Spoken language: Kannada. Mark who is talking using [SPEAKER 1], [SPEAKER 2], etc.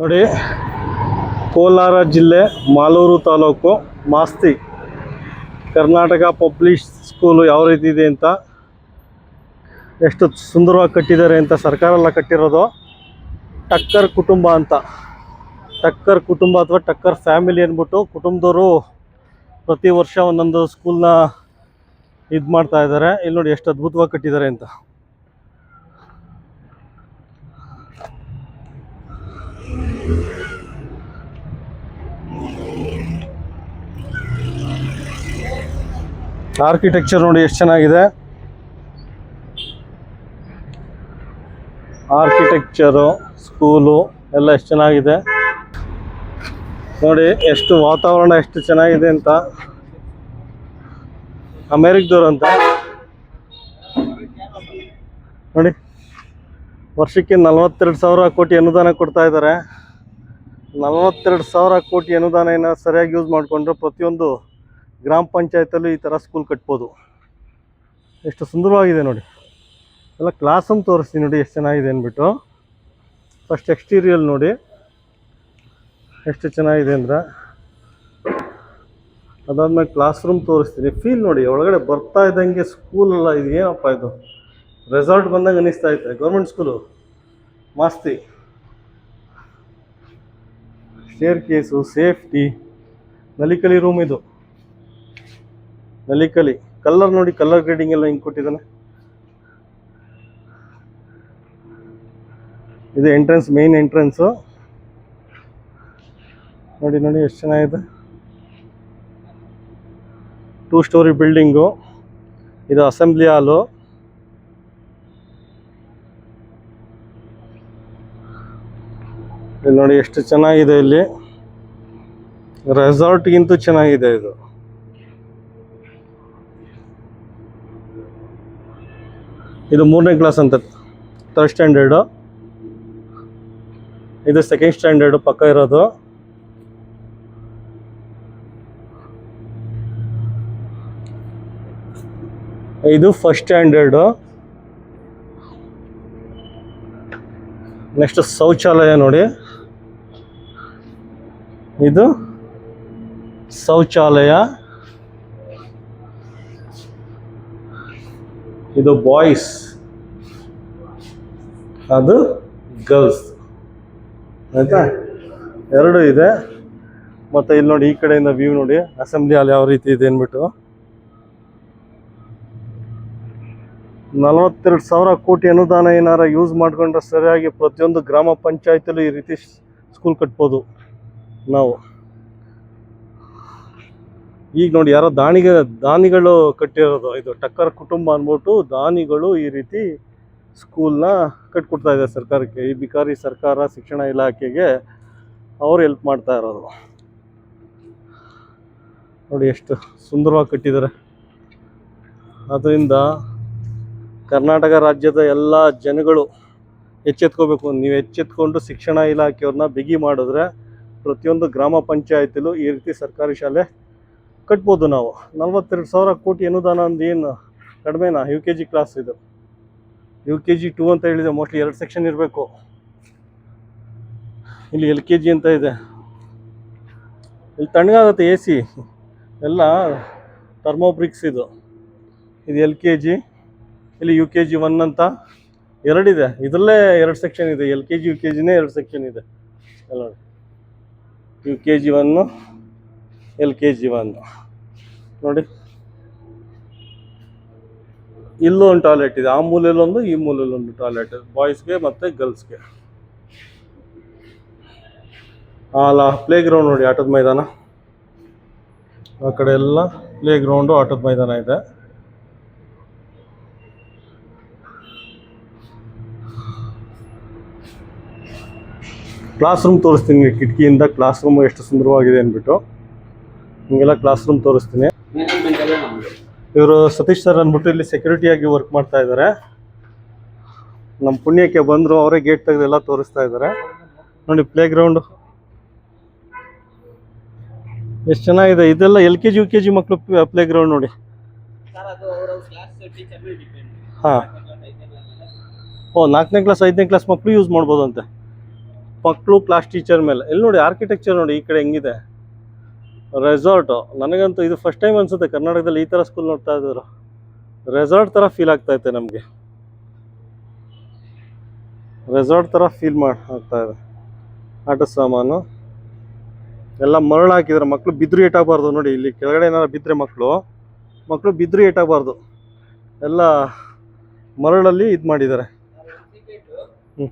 [SPEAKER 1] ನೋಡಿ, ಕೋಲಾರ ಜಿಲ್ಲೆ ಮಾಲೂರು ತಾಲೂಕು ಮಾಸ್ತಿ, ಕರ್ನಾಟಕ ಪಬ್ಲಿಕ್ ಸ್ಕೂಲು ಯಾವ ರೀತಿ ಇದೆ ಅಂತ ಎಷ್ಟು ಸುಂದರವಾಗಿ ಕಟ್ಟಿದ್ದಾರೆ ಅಂತ ಸರ್ಕಾರ ಎಲ್ಲ ಕಟ್ಟಿರೋದು. ಟಕ್ಕರ್ ಕುಟುಂಬ ಅಂತ. ಟಕ್ಕರ್ ಕುಟುಂಬ ಅಥವಾ ಟಕ್ಕರ್ ಫ್ಯಾಮಿಲಿ ಅಂದ್ಬಿಟ್ಟು ಕುಟುಂಬದವರು ಪ್ರತಿ ವರ್ಷ ಒಂದೊಂದು ಸ್ಕೂಲ್ನ ಇದು ಮಾಡ್ತಾ ಇದ್ದಾರೆ. ಇಲ್ಲಿ ನೋಡಿ ಎಷ್ಟು ಅದ್ಭುತವಾಗಿ ಕಟ್ಟಿದ್ದಾರೆ ಅಂತ. ಆರ್ಕಿಟೆಕ್ಚರ್ ನೋಡಿ ಎಷ್ಟು ಚೆನ್ನಾಗಿದೆ. ಆರ್ಕಿಟೆಕ್ಚರು ಸ್ಕೂಲು ಎಲ್ಲ ಎಷ್ಟು ಚೆನ್ನಾಗಿದೆ. ನೋಡಿ ಎಷ್ಟು ವಾತಾವರಣ ಎಷ್ಟು ಚೆನ್ನಾಗಿದೆ ಅಂತ. ಅಮೇರಿಕದವ್ರು ಅಂತ ನೋಡಿ, ವರ್ಷಕ್ಕೆ ನಲವತ್ತೆರಡು ಸಾವಿರ ಕೋಟಿ ಅನುದಾನ ಕೊಡ್ತಾ ಇದ್ದಾರೆ. ನಲವತ್ತೆರಡು ಸಾವಿರ ಕೋಟಿ ಅನುದಾನ ಸರಿಯಾಗಿ ಯೂಸ್ ಮಾಡಿಕೊಂಡ್ರೆ ಪ್ರತಿಯೊಂದು ಗ್ರಾಮ ಪಂಚಾಯತಲ್ಲೂ ಈ ಥರ ಸ್ಕೂಲ್ ಕಟ್ಬೋದು. ಎಷ್ಟು ಸುಂದರವಾಗಿದೆ ನೋಡಿ. ಎಲ್ಲ ಕ್ಲಾಸ್ ತೋರಿಸ್ತೀನಿ ನೋಡಿ ಎಷ್ಟು ಚೆನ್ನಾಗಿದೆ ಅಂದ್ಬಿಟ್ಟು. ಫಸ್ಟ್ ಎಕ್ಸ್ಟೀರಿಯಲ್ ನೋಡಿ. ಎಷ್ಟು ಚೆನ್ನಾಗಿದೆ ಅಂದ್ರೆ. ಅದಾದ್ಮೇಲೆ ಕ್ಲಾಸ್ ರೂಮ್ ತೋರಿಸ್ತೀನಿ. ಫೀಲ್ ನೋಡಿ, ಒಳಗಡೆ ಬರ್ತಾ ಇದ್ದಂಗೆ ಸ್ಕೂಲ್ ಅಲ್ಲ, ಇದು ಏನಪ್ಪ ಇದು? ರೆಸಾರ್ಟ್ ಬಂದಂಗೆ ಅನಿಸ್ತಾ ಇದೆ government school Masti. Staircase safety Nalikali room ಇದು. ನಲಿಕಲಿ ಕಲರ್ ನೋಡಿ ಕಲರ್ ಗ್ರೇಡಿಂಗ್ ಎಲ್ಲ ಹಿಂಗೆ ಕೊಟ್ಟಿದ್ದಾನೆ? ಇದು ಎಂಟ್ರೆನ್ಸ್ ಮೇನ್ ಎಂಟ್ರೆನ್ಸು ನೋಡಿ ನೋಡಿ ಎಷ್ಟು ಚೆನ್ನಾಗಿದೆ. ಟೂ ಸ್ಟೋರಿ ಬಿಲ್ಡಿಂಗು ಇದು ಅಸೆಂಬ್ಲಿ ಹಾಲು ಇಲ್ಲಿ ನೋಡಿ ಎಷ್ಟು ಚೆನ್ನಾಗಿದೆ ಇಲ್ಲಿ. ರೆಸಾರ್ಟ್ಗಿಂತೂ ಚೆನ್ನಾಗಿದೆ ಇದು. ಇದು ಮೂರನೇ ಕ್ಲಾಸ್ ಅಂತ. ಥರ್ಡ್ ಸ್ಟ್ಯಾಂಡರ್ಡು ಇದು ಸೆಕೆಂಡ್ ಸ್ಟ್ಯಾಂಡರ್ಡು ಪಕ್ಕ ಇರೋದು. ಇದು ಫಸ್ಟ್ ಸ್ಟ್ಯಾಂಡರ್ಡು ನೆಕ್ಸ್ಟ್ ಶೌಚಾಲಯ ನೋಡಿ. ಇದು ಶೌಚಾಲಯ. ಇದು ಬಾಯ್ಸ್ ಅದು ಗರ್ಲ್ಸ್ ಆಯ್ತಾ? ಎರಡು ಇದೆ. ಮತ್ತು ಇಲ್ಲಿ ನೋಡಿ ಈ ಕಡೆಯಿಂದ ವ್ಯೂ ನೋಡಿ. ಅಸೆಂಬ್ಲಿ ಹಾಲ್ ಯಾವ ರೀತಿ ಇದೆ ಅಂದ್ಬಿಟ್ಟು. ನಲವತ್ತೆರಡು ಸಾವಿರ ಕೋಟಿ ಅನುದಾನ ಏನಾರ ಯೂಸ್ ಮಾಡ್ಕೊಂಡ್ರೆ ಸರಿಯಾಗಿ ಪ್ರತಿಯೊಂದು ಗ್ರಾಮ ಪಂಚಾಯತಲ್ಲೂ ಈ ರೀತಿ ಸ್ಕೂಲ್ ಕಟ್ಬೋದು ನಾವು. ಈಗ ನೋಡಿ ಯಾರೋ ದಾನಿಗೆ ದಾನಿಗಳು ಕಟ್ಟಿರೋದು, ಇದು ಟಕ್ಕರ್ ಕುಟುಂಬ ಅಂದ್ಬಿಟ್ಟು ದಾನಿಗಳು ಈ ರೀತಿ ಸ್ಕೂಲ್ನ ಕಟ್ಕೊಡ್ತಾ ಇದೆ ಸರ್ಕಾರಕ್ಕೆ. ಈ ಬಿಕಾರಿ ಸರ್ಕಾರ ಶಿಕ್ಷಣ ಇಲಾಖೆಗೆ ಅವ್ರು ಹೆಲ್ಪ್ ಮಾಡ್ತಾ ಇರೋದು. ನೋಡಿ ಎಷ್ಟು ಸುಂದರವಾಗಿ ಕಟ್ಟಿದ್ದಾರೆ. ಅದರಿಂದ ಕರ್ನಾಟಕ ರಾಜ್ಯದ ಎಲ್ಲ ಜನಗಳು ಎಚ್ಚೆತ್ಕೋಬೇಕು. ನೀವು ಎಚ್ಚೆತ್ಕೊಂಡು ಶಿಕ್ಷಣ ಇಲಾಖೆಯವ್ರನ್ನ ಬಿಗಿ ಮಾಡಿದ್ರೆ ಪ್ರತಿಯೊಂದು ಗ್ರಾಮ ಪಂಚಾಯತಿಲೂ ಈ ರೀತಿ ಸರ್ಕಾರಿ ಶಾಲೆ ಕಟ್ಬೋದು ನಾವು. ನಲ್ವತ್ತೆರಡು ಸಾವಿರ ಕೋಟಿ ಅನುದಾನ ಅಂದು ಏನು ಕಡಿಮೆನಾ? ಯು ಕೆ ಜಿ ಕ್ಲಾಸ್ ಇದು. ಯು ಕೆ ಜಿ ಟೂ ಅಂತ ಹೇಳಿದೆ ಮೋಸ್ಟ್ಲಿ ಎರಡು ಸೆಕ್ಷನ್ ಇರಬೇಕು. ಇಲ್ಲಿ ಎಲ್ ಕೆ ಜಿ ಅಂತ ಇದೆ. ಇಲ್ಲಿ ತಣ್ಣಗಾಗುತ್ತೆ ಎ ಸಿ ಎಲ್ಲ ಥರ್ಮೋಬ್ರಿಕ್ಸ್ ಇದು. ಇದು ಎಲ್ ಕೆ ಜಿ ಇಲ್ಲಿ ಯು ಕೆ ಜಿ ಒನ್ ಅಂತ. ಎರಡಿದೆ. ಇದರಲ್ಲೇ ಎರಡು ಸೆಕ್ಷನ್ ಇದೆ. L K G U K ಜಿನೇ ಎರಡು ಸೆಕ್ಷನ್ ಇದೆ. ಎಲ್ಲ U K G one L K G one ನೋಡಿ ಇಲ್ಲೊಂದು ಟಾಯ್ಲೆಟ್ ಇದೆ. ಆ ಮೂಲೆಯಲ್ಲೊಂದು, ಈ ಮೂಲೆಯಲ್ಲೊಂದು ಟಾಯ್ಲೆಟ್ ಬಾಯ್ಸ್ಗೆ ಮತ್ತು ಗರ್ಲ್ಸ್ಗೆ. ಅಲ್ಲ ಪ್ಲೇ ಗ್ರೌಂಡ್ ನೋಡಿ, ಆಟದ ಮೈದಾನ. ಆ ಕಡೆ ಎಲ್ಲ ಪ್ಲೇ ಗ್ರೌಂಡು ಆಟದ ಮೈದಾನ ಇದೆ. ಕ್ಲಾಸ್ ರೂಮ್ ತೋರಿಸ್ತೀನಿ ಕಿಟಕಿಯಿಂದ. ಕ್ಲಾಸ್ ರೂಮ್ ಎಷ್ಟು ಸುಂದರವಾಗಿದೆ ಅಂದ್ಬಿಟ್ಟು. ನಿಮಗೆಲ್ಲ ಕ್ಲಾಸ್ ರೂಮ್ ತೋರಿಸ್ತೀನಿ. ಇವರು ಸತೀಶ್ ಸರ್ ಅಂದ್ಬಿಟ್ಟು ಇಲ್ಲಿ ಸೆಕ್ಯೂರಿಟಿಯಾಗಿ ವರ್ಕ್ ಮಾಡ್ತಾ ಇದ್ದಾರೆ ನಮ್ಮ ಪುಣ್ಯಕ್ಕೆ ಬಂದರು, ಅವರೇ ಗೇಟ್ ತೆಗೆದು ಎಲ್ಲ ತೋರಿಸ್ತಾ ಇದ್ದಾರೆ ನೋಡಿ ಪ್ಲೇ ಗ್ರೌಂಡು ಎಷ್ಟು ಚೆನ್ನಾಗಿದೆ. ಇದೆಲ್ಲ L K G U K G ಮಕ್ಕಳು ಪ್ಲೇ ಗ್ರೌಂಡ್ ನೋಡಿ. ಹಾಂ. ಓ, ನಾಲ್ಕನೇ ಕ್ಲಾಸ್ ಐದನೇ ಕ್ಲಾಸ್ ಮಕ್ಕಳು ಯೂಸ್ ಮಾಡ್ಬೋದಂತೆ. ಮಕ್ಕಳು ಕ್ಲಾಸ್ ಟೀಚರ್ ಮೇಲೆ. ಎಲ್ಲಿ ನೋಡಿ ಆರ್ಕಿಟೆಕ್ಚರ್ ನೋಡಿ, ಈ ಕಡೆ ಹೆಂಗಿದೆ. ರೆಸಾರ್ಟು ನನಗಂತೂ ಇದು ಫಸ್ಟ್ ಟೈಮ್ ಅನ್ಸುತ್ತೆ. ಕರ್ನಾಟಕದಲ್ಲಿ ಈ ಥರ ಸ್ಕೂಲ್ ನೋಡ್ತಾ ಇದ್ರು ರೆಸಾರ್ಟ್ ಥರ ಫೀಲ್ ಆಗ್ತಾ ಇದೆ ನಮಗೆ. ರೆಸಾರ್ಟ್ ಥರ ಫೀಲ್ ಮಾಡಿ ಆಗ್ತಾ ಇದೆ. ಆಟ ಸಾಮಾನು. ಎಲ್ಲ ಮರಳು ಹಾಕಿದ್ದಾರೆ. ಮಕ್ಕಳು ಬಿದ್ರು ಏಟಾಗಬಾರ್ದು ನೋಡಿ. ಇಲ್ಲಿ ಕೆಳಗಡೆ ಏನಾರು ಬಿದ್ದರೆ ಮಕ್ಕಳು ಮಕ್ಕಳು ಬಿದ್ರು ಏಟಾಗಬಾರ್ದು. ಎಲ್ಲ ಮರಳಲ್ಲಿ ಇದು ಮಾಡಿದ್ದಾರೆ. ಹ್ಮ್.